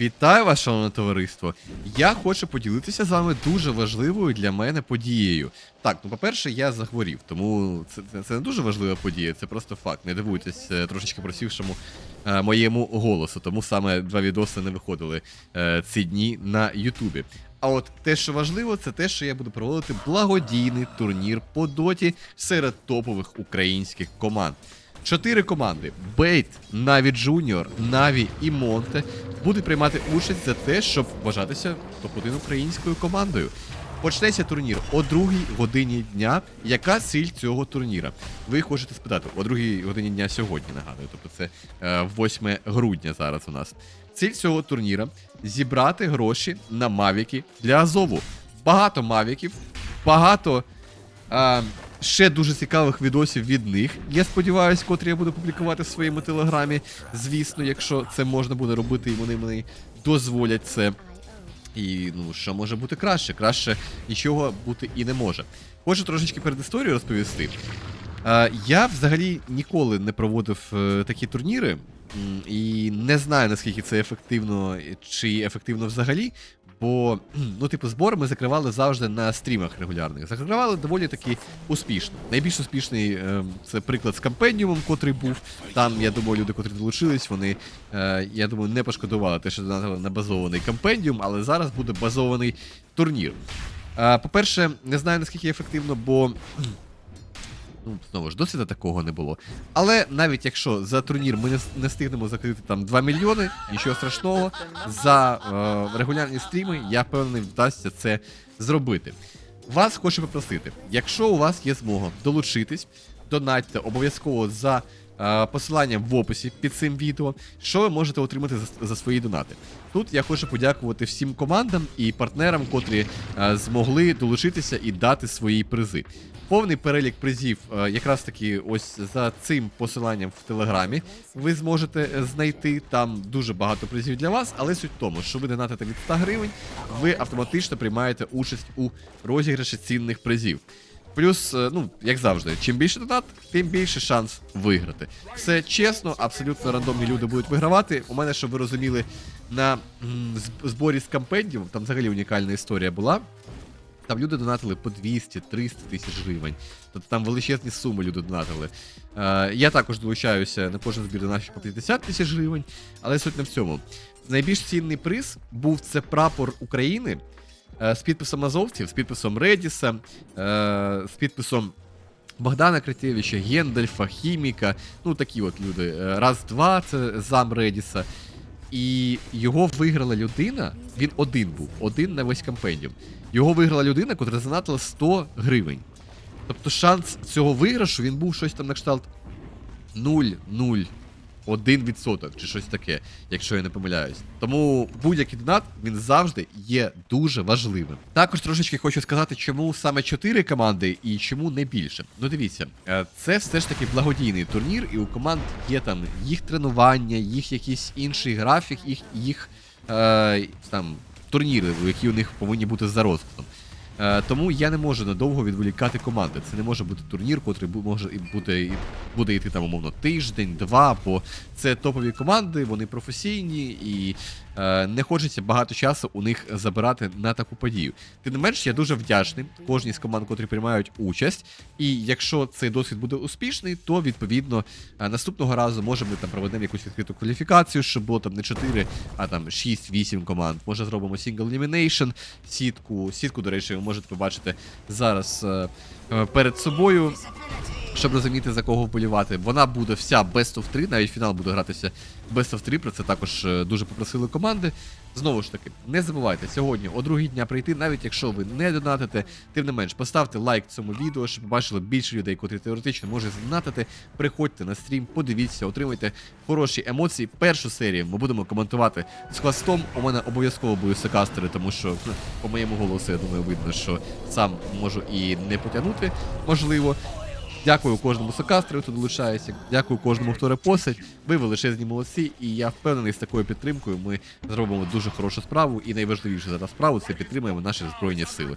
Вітаю вас, шановне товариство. Я хочу поділитися з вами дуже важливою для мене подією. Так, ну по-перше, я захворів, тому це, це, не дуже важлива подія, це просто факт. Не дивуйтесь е, трошечки просівшому е, моєму голосу, тому саме два відоси не виходили е, ці дні на Ютубі. А от те, що важливо, це те, що я буду проводити благодійний турнір по доті серед топових українських команд. Чотири команди: Бейт, Наві Джуніор, Наві і Монте будуть приймати участь за те, щоб вважатися топ-1 українською командою. Почнеться турнір о 2 годині дня. Яка ціль цього турніра? Ви хочете спитати о 2 годині дня сьогодні, нагадую. Тобто це е, 8 грудня зараз у нас. Ціль цього турніра зібрати гроші на мавіки для Азову. Багато мавіків, багато а, ще дуже цікавих відосів від них. Я сподіваюся, котрі я буду публікувати в своєму телеграмі. Звісно, якщо це можна буде робити, і вони мені дозволять це. І ну, що може бути краще? Краще нічого бути і не може. Хочу трошечки перед історією розповісти. Е, я взагалі ніколи не проводив е, такі турніри, і не знаю, наскільки це ефективно чи ефективно взагалі. Бо, ну, типу, збори ми закривали завжди на стрімах регулярних. Закривали доволі таки успішно. Найбільш успішний е, це приклад з кампеніумом, котрий був. Там, я думаю, люди, котрі долучились, вони, е, я думаю, не пошкодували те, що донатили на базований кампендіум, але зараз буде базований турнір. Е, по-перше, не знаю наскільки ефективно, бо Ну, знову ж, досвіда такого не було. Але навіть якщо за турнір ми не, не встигнемо закрити там 2 мільйони, нічого страшного, за е, регулярні стріми, я впевнений, вдасться це зробити. Вас хочу попросити, якщо у вас є змога долучитись, донатьте обов'язково за е, посиланням в описі під цим відео, що ви можете отримати за, за свої донати. Тут я хочу подякувати всім командам і партнерам, котрі е, змогли долучитися і дати свої призи. Повний перелік призів, е, якраз таки ось за цим посиланням в телеграмі, ви зможете е, знайти там дуже багато призів для вас, але суть в тому, що ви донатите від 100 гривень, ви автоматично приймаєте участь у розіграші цінних призів. Плюс, е, ну, як завжди, чим більше донат, тим більше шанс виграти. Все чесно, абсолютно рандомні люди будуть вигравати. У мене, щоб ви розуміли, на зборі з компендіумом, там взагалі унікальна історія була. Там люди донатили по 200-300 тисяч гривень. Тобто там величезні суми люди донатили. Е, я також долучаюся на кожен збір донатів по 50 тисяч гривень, але суть не в цьому. Найбільш цінний приз був це прапор України з підписом азовців, з підписом Редіса, е, з підписом Богдана Критевича, Гендальфа, Хіміка. Ну такі от люди. Е, Раз-два, це зам Редіса. І його виграла людина, він один був, один на весь компендіум. Його виграла людина, котра занатила 100 гривень. Тобто шанс цього виграшу він був щось там на кшталт 0,01% чи щось таке, якщо я не помиляюсь. Тому будь-який донат він завжди є дуже важливим. Також трошечки хочу сказати, чому саме 4 команди і чому не більше. Ну дивіться, е, це все ж таки благодійний турнір, і у команд є там їх тренування, їх якийсь інший графік, їх, їх е, там турніри, які у них повинні бути за розкладом. Е, тому я не можу надовго відволікати команди. Це не може бути турнір, котрий може бути буде йти там умовно тиждень, два, бо це топові команди, вони професійні і е, не хочеться багато часу у них забирати на таку подію. Тим не менш, я дуже вдячний кожній з команд, котрі приймають участь. І якщо цей досвід буде успішний, то відповідно е, наступного разу може ми там проведемо якусь відкриту кваліфікацію, щоб було там не 4, а там 6-8 команд. Може зробимо single elimination, сітку. Сітку, до речі, можете побачити зараз е, е, перед собою. Щоб розуміти за кого вболівати, вона буде вся best of 3, навіть фінал буде гратися best of 3, про це також е, дуже попросили команди. Знову ж таки, не забувайте сьогодні о другій дня прийти, навіть якщо ви не донатите, тим не менш, поставте лайк цьому відео, щоб побачили більше людей, котрі теоретично можуть задонатити. Приходьте на стрім, подивіться, отримайте хороші емоції. Першу серію ми будемо коментувати з хвостом. У мене обов'язково будуть секастери, тому що по моєму голосу, я думаю, видно, що сам можу і не потягнути, можливо. Дякую кожному сокастеру, хто долучається. Дякую кожному, хто репостить. Ви величезні молодці, і я впевнений, з такою підтримкою ми зробимо дуже хорошу справу. І найважливіше зараз справу це підтримуємо наші збройні сили.